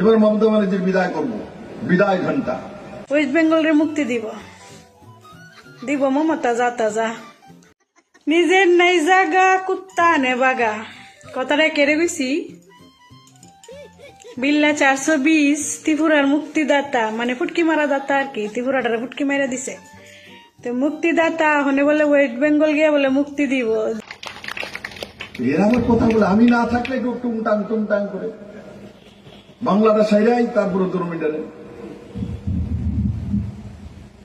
এবার মমতা ব্যানার্জির বিদায় করব। বিদায় ঘণ্টা ওয়েস্ট বেঙ্গলের মুক্তি দিব। দিব মমতা যা তাজা নিজের নাই জাগা কুত্তা নে বাগা। কথাটা কেড়ে গেছি বিল্লা চারশো বিশ ত্রিপুরার মুক্তিদাতা। মানে ফুটকি মারা দাতা আর কি ত্রিপুরাটারে ফুটকি মারা দিছে। তো মুক্তিদাতা হনে বলে ওয়েস্ট বেঙ্গল গিয়ে বলে মুক্তি দিব। এর আমার কথা বলে আমি না থাকলে একটু টুংটাং টুংটাং করে। বাংলাটা সাইরাই তারপরে তোর মিটারে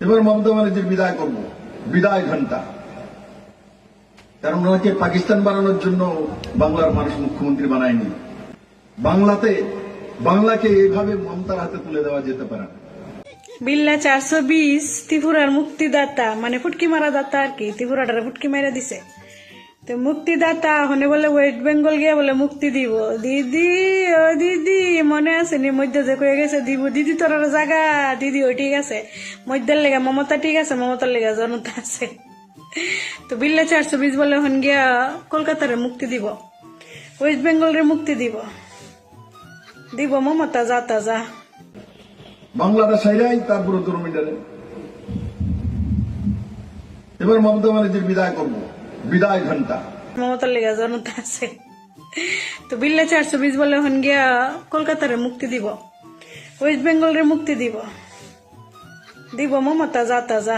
এবার মমতা ব্যানার্জির বিদায় করব। বিদায় ঘণ্টা কারণ ওনাকে পাকিস্তান বানানোর জন্য বাংলার মানুষ মুখ্যমন্ত্রী বানায়নি। বাংলাতে, বাংলাকে এইভাবে মমতার হাতে তুলে দেওয়া যেতে পারে বিল্লা চারশো বিশ ত্রিপুরার মুক্তিদাতা মানে ফুটকি মারা দাতা আর কি, ত্রিপুরাটারে ফুটকি মারা দিছে। তো মুক্তিদাতা হনে বলে ওয়েস্ট বেঙ্গল গিয়ে বলে মুক্তি দিব। দিদি, ও দিদি মনে আছে নি? মধ্যে যে কয়ে গেছে দিব দিদি তোর জায়গা দিদি ওই ঠিক আছে। মধ্যের লেগে মমতা ঠিক আছে মমতার লেগে জনতা আছে। তো বিল্লা চারশো বিশ বলে হন গিয়া কলকাতারে মুক্তি দিব। ওয়েস্ট বেঙ্গলের মুক্তি দিব। দিব মমতা যা তাজা বাংলাটা সাইরাই তারপরে তোর মিটারে এবার মমতা ব্যানার্জির বিদায় করব। বিদায় ঘণ্টা মমতার লেগে জনতা আছে। তো বিল্লা চারশো বিশ বলে হন গিয়া কলকাতারে মুক্তি দিব, ওয়েস্ট বেঙ্গলরে মুক্তি দিব। দিব মমতা, যা তাজা